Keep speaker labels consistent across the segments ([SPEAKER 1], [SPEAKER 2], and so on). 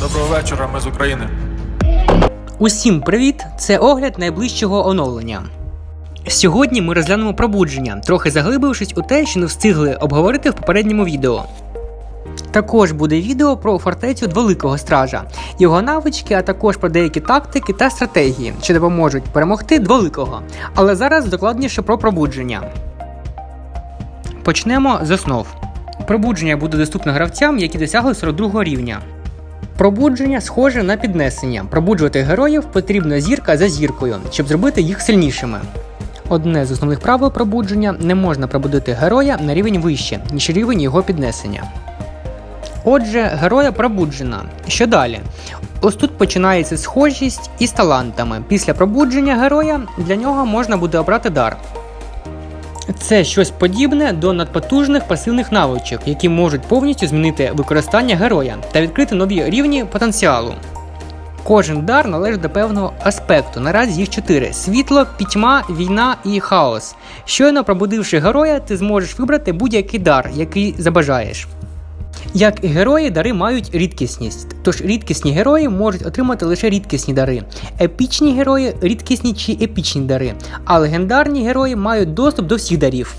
[SPEAKER 1] Доброго вечора, ми з України.
[SPEAKER 2] Усім привіт! Це огляд найближчого оновлення. Сьогодні ми розглянемо пробудження, трохи заглибившись у те, що не встигли обговорити в попередньому відео. Також буде відео про фортецю Дволикого стража, його навички, а також про деякі тактики та стратегії, що допоможуть перемогти Дволикого. Але зараз докладніше про пробудження. Почнемо з основ. Пробудження буде доступно гравцям, які досягли 42 рівня. Пробудження схоже на піднесення. Пробуджувати героїв потрібно зірка за зіркою, щоб зробити їх сильнішими. Одне з основних правил пробудження не можна пробудити героя на рівень вище, ніж рівень його піднесення. Отже, героя пробуджена. Що далі? Ось тут починається схожість із талантами. Після пробудження героя для нього можна буде обрати дар. Це щось подібне до надпотужних пасивних навичок, які можуть повністю змінити використання героя та відкрити нові рівні потенціалу. Кожен дар належить до певного аспекту. Наразі їх чотири: світло, пітьма, війна і хаос. Щойно пробудивши героя, ти зможеш вибрати будь-який дар, який забажаєш. Як і герої, дари мають рідкісність, тож рідкісні герої можуть отримати лише рідкісні дари, епічні герої рідкісні чи епічні дари, а легендарні герої мають доступ до всіх дарів.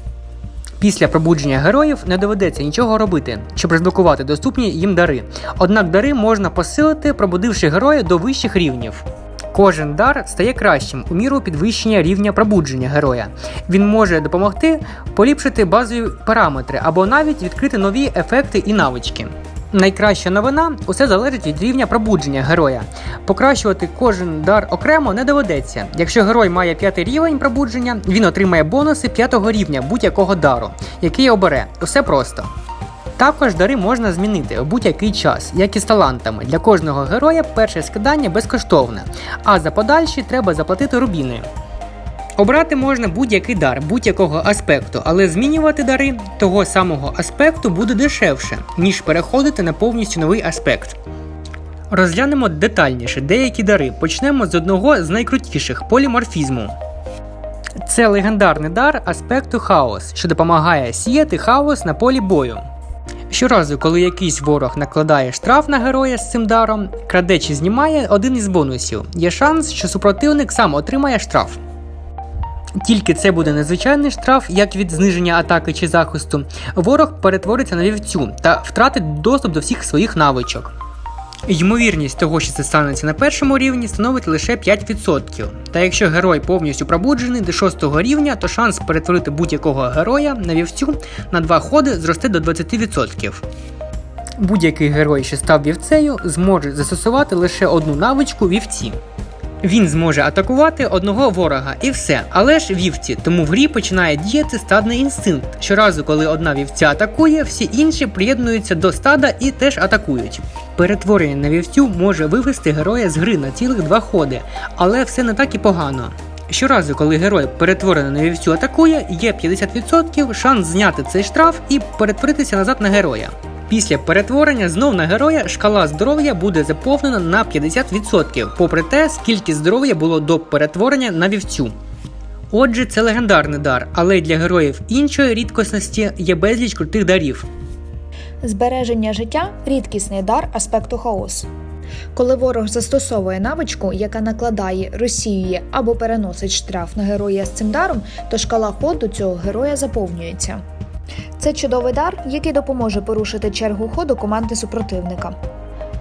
[SPEAKER 2] Після пробудження героїв не доведеться нічого робити, щоб розблокувати доступні їм дари. Однак дари можна посилити, пробудивши героя до вищих рівнів. Кожен дар стає кращим у міру підвищення рівня пробудження героя. Він може допомогти поліпшити базові параметри або навіть відкрити нові ефекти і навички. Найкраща новина усе залежить від рівня пробудження героя. Покращувати кожен дар окремо не доведеться. Якщо герой має п'ятий рівень пробудження, він отримає бонуси п'ятого рівня будь-якого дару, який обере. Усе просто. Також дари можна змінити в будь-який час, як і з талантами. Для кожного героя перше скидання безкоштовне, а за подальші треба заплатити рубіни. Обрати можна будь-який дар будь-якого аспекту, але змінювати дари того самого аспекту буде дешевше, ніж переходити на повністю новий аспект. Розглянемо детальніше деякі дари. Почнемо з одного з найкрутіших поліморфізму. Це легендарний дар аспекту хаос, що допомагає сіяти хаос на полі бою. Щоразу, коли якийсь ворог накладає штраф на героя з цим даром, краде чи знімає один із бонусів. Є шанс, що супротивник сам отримає штраф. Тільки це буде незвичайний штраф, як від зниження атаки чи захисту, ворог перетвориться на вівцю та втратить доступ до всіх своїх навичок. Ймовірність того, що це станеться на першому рівні, становить лише 5%. Та якщо герой повністю пробуджений до 6 рівня, то шанс перетворити будь-якого героя на вівцю на два ходи зросте до 20%. Будь-який герой, що став вівцею, зможе застосувати лише одну навичку вівці. Він зможе атакувати одного ворога і все, але ж вівці, тому в грі починає діяти стадний інстинкт. Щоразу, коли одна вівця атакує, всі інші приєднуються до стада і теж атакують. Перетворення на вівцю може вивести героя з гри на цілих два ходи, але все не так і погано. Щоразу, коли герой перетворений на вівцю атакує, є 50% шанс зняти цей штраф і перетворитися назад на героя. Після перетворення знов на героя шкала здоров'я буде заповнена на 50%, попри те, скільки здоров'я було до перетворення на вівцю. Отже, це легендарний дар, але для героїв іншої рідкосності є безліч крутих дарів.
[SPEAKER 3] Збереження життя рідкісний дар аспекту хаос. Коли ворог застосовує навичку, яка накладає, розсіює або переносить штраф на героя з цим даром, то шкала ходу цього героя заповнюється. Це чудовий дар, який допоможе порушити чергу ходу команди супротивника.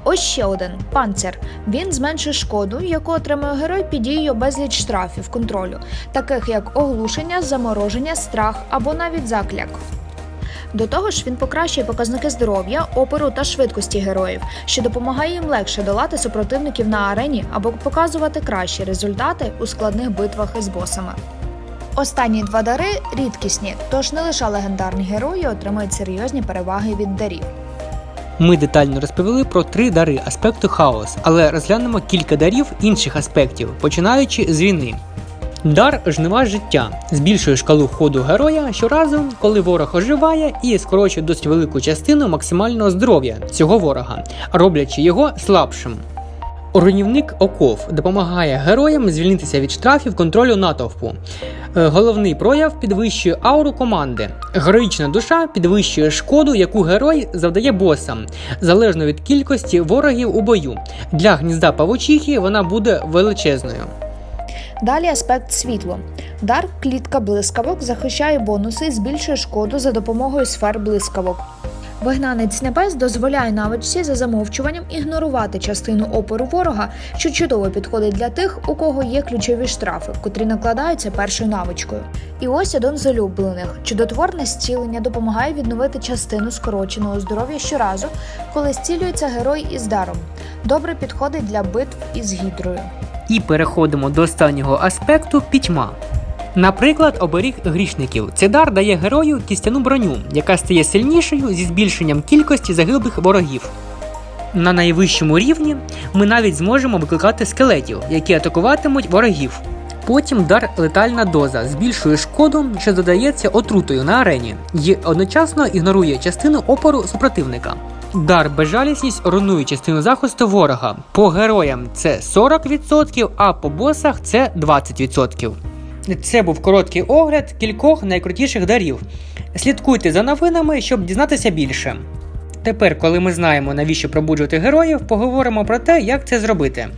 [SPEAKER 3] Ось ще один панцир. Він зменшує шкоду, яку отримує герой під дією безліч штрафів контролю, таких як оглушення, замороження, страх або навіть закляк. До того ж, він покращує показники здоров'я, опору та швидкості героїв, що допомагає їм легше долати супротивників на арені або показувати кращі результати у складних битвах із босами. Останні два дари рідкісні, тож не лише легендарні герої отримують серйозні переваги від дарів.
[SPEAKER 2] Ми детально розповіли про три дари аспекту хаос, але розглянемо кілька дарів інших аспектів, починаючи з війни. Дар жнива життя збільшує шкалу ходу героя щоразу, коли ворог оживає і скорочує досить велику частину максимального здоров'я цього ворога, роблячи його слабшим. Руйнівник Оков допомагає героям звільнитися від штрафів контролю натовпу. Е, Головний прояв підвищує ауру команди. Героїчна душа підвищує шкоду, яку герой завдає босам, залежно від кількості ворогів у бою. Для гнізда павучихи вона буде величезною.
[SPEAKER 3] Далі аспект світло. Дар клітка блискавок захищає бонуси і збільшує шкоду за допомогою сфер блискавок. Вигнанець небес дозволяє навичці за замовчуванням ігнорувати частину опору ворога, що чудово підходить для тих, у кого є ключові штрафи, котрі накладаються першою навичкою. І ось один з улюблених. Чудотворне зцілення допомагає відновити частину скороченого здоров'я щоразу, коли зцілюється герой із даром. Добре підходить для битв із гідрою.
[SPEAKER 2] І переходимо до останнього аспекту пітьма. Наприклад, оберіг грішників. Цей дар дає герою кістяну броню, яка стає сильнішою зі збільшенням кількості загиблих ворогів. На найвищому рівні ми навіть зможемо викликати скелетів, які атакуватимуть ворогів. Потім дар летальна доза збільшує шкоду, що додається отрутою на арені, і одночасно ігнорує частину опору супротивника. Дар безжалісність руйнує частину захисту ворога. По героям це 40%, а по босах це 20%. Це був короткий огляд кількох найкрутіших дарів. Слідкуйте за новинами, щоб дізнатися більше. Тепер, коли ми знаємо, навіщо пробуджувати героїв, поговоримо про те, як це зробити.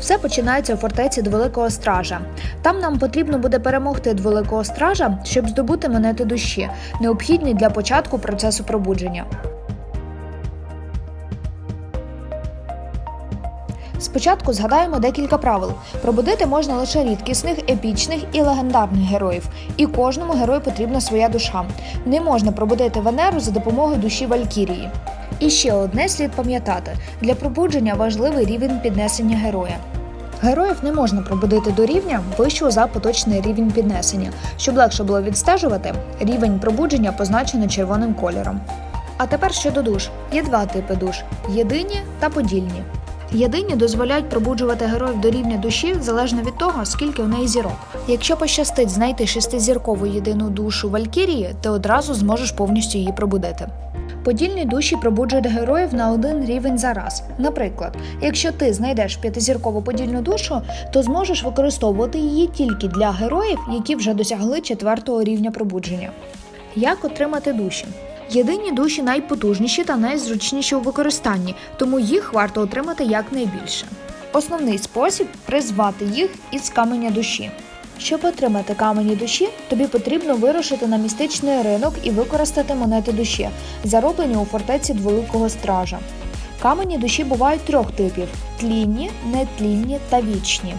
[SPEAKER 3] Все починається у фортеці Дволикого Стража. Там нам потрібно буде перемогти Дволикого Стража, щоб здобути монети душі, необхідні для початку процесу пробудження. Спочатку згадаємо декілька правил. Пробудити можна лише рідкісних, епічних і легендарних героїв, і кожному герою потрібна своя душа. Не можна пробудити Венеру за допомогою душі Валькірії. І ще одне слід пам'ятати: для пробудження важливий рівень піднесення героя. Героїв не можна пробудити до рівня вищого за поточний рівень піднесення. Щоб легше було відстежувати, рівень пробудження позначено червоним кольором. А тепер щодо душ. Є два типи душ: єдині та подільні. Єдині дозволяють пробуджувати героїв до рівня душі залежно від того, скільки у неї зірок. Якщо пощастить знайти шестизіркову єдину душу Валькірії, ти одразу зможеш повністю її пробудити. Подільні душі пробуджують героїв на один рівень за раз. Наприклад, якщо ти знайдеш п'ятизіркову подільну душу, то зможеш використовувати її тільки для героїв, які вже досягли четвертого рівня пробудження. Як отримати душі? Єдині душі найпотужніші та найзручніші у використанні, тому їх варто отримати якнайбільше. Основний спосіб призвати їх із каменя душі. Щоб отримати камені душі, тобі потрібно вирушити на містичний ринок і використати монети душі, зароблені у фортеці Дволикого Стража. Камені душі бувають трьох типів: тлінні, нетлінні та вічні.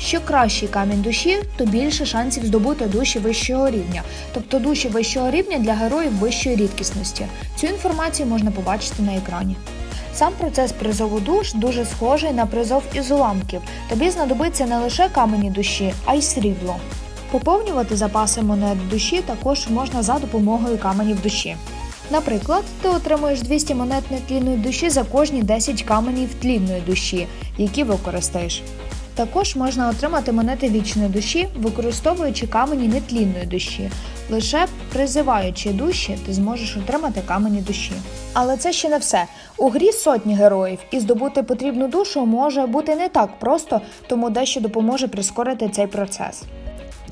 [SPEAKER 3] Що кращий камінь душі, то більше шансів здобути душі вищого рівня, тобто душі вищого рівня для героїв вищої рідкісності. Цю інформацію можна побачити на екрані. Сам процес призову душ дуже схожий на призов із уламків. Тобі знадобиться не лише камені душі, а й срібло. Поповнювати запаси монет душі також можна за допомогою каменів душі. Наприклад, ти отримуєш 200 монет нетлінної душі за кожні 10 каменів тлінної душі, які використаєш. Також можна отримати монети вічної душі, використовуючи камені нетлінної душі. Лише призиваючи душі, ти зможеш отримати камені душі. Але це ще не все. У грі сотні героїв, і здобути потрібну душу може бути не так просто, тому дещо допоможе прискорити цей процес.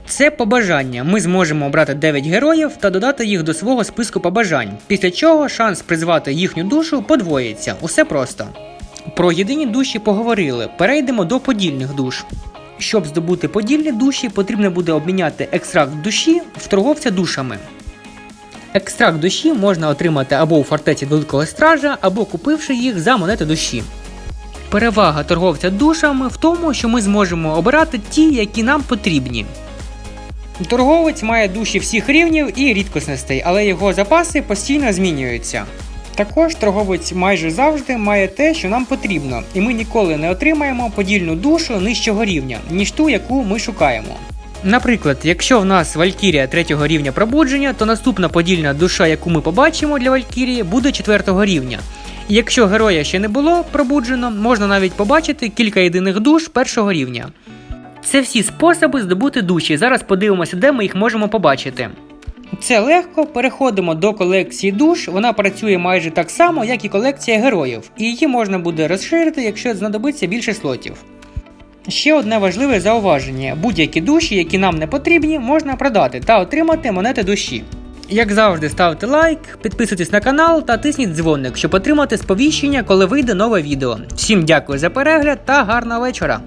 [SPEAKER 2] Це побажання. Ми зможемо обрати 9 героїв та додати їх до свого списку побажань, після чого шанс призвати їхню душу подвоїться. Усе просто. Про єдині душі поговорили. Перейдемо до подільних душ. Щоб здобути подільні душі, потрібно буде обміняти екстракт душі в торговця душами. Екстракт душі можна отримати або у фортеці Великого Стража, або купивши їх за монети душі. Перевага торговця душами в тому, що ми зможемо обирати ті, які нам потрібні. Торговець має душі всіх рівнів і рідкісностей, але його запаси постійно змінюються. Також торговець майже завжди має те, що нам потрібно, і ми ніколи не отримаємо подільну душу нижчого рівня, ніж ту, яку ми шукаємо. Наприклад, якщо в нас Валькірія третього рівня пробудження, то наступна подільна душа, яку ми побачимо для Валькірії, буде четвертого рівня. І якщо героя ще не було пробуджено, можна навіть побачити кілька єдиних душ першого рівня. Це всі способи здобути душі. Зараз подивимося, де ми їх можемо побачити. Це легко. Переходимо до колекції душ. Вона працює майже так само, як і колекція героїв, і її можна буде розширити, якщо знадобиться більше слотів. Ще одне важливе зауваження: будь-які душі, які нам не потрібні, можна продати та отримати монети душі. Як завжди, ставте лайк, підписуйтесь на канал та тисніть дзвоник, щоб отримати сповіщення, коли вийде нове відео. Всім дякую за перегляд та гарного вечора!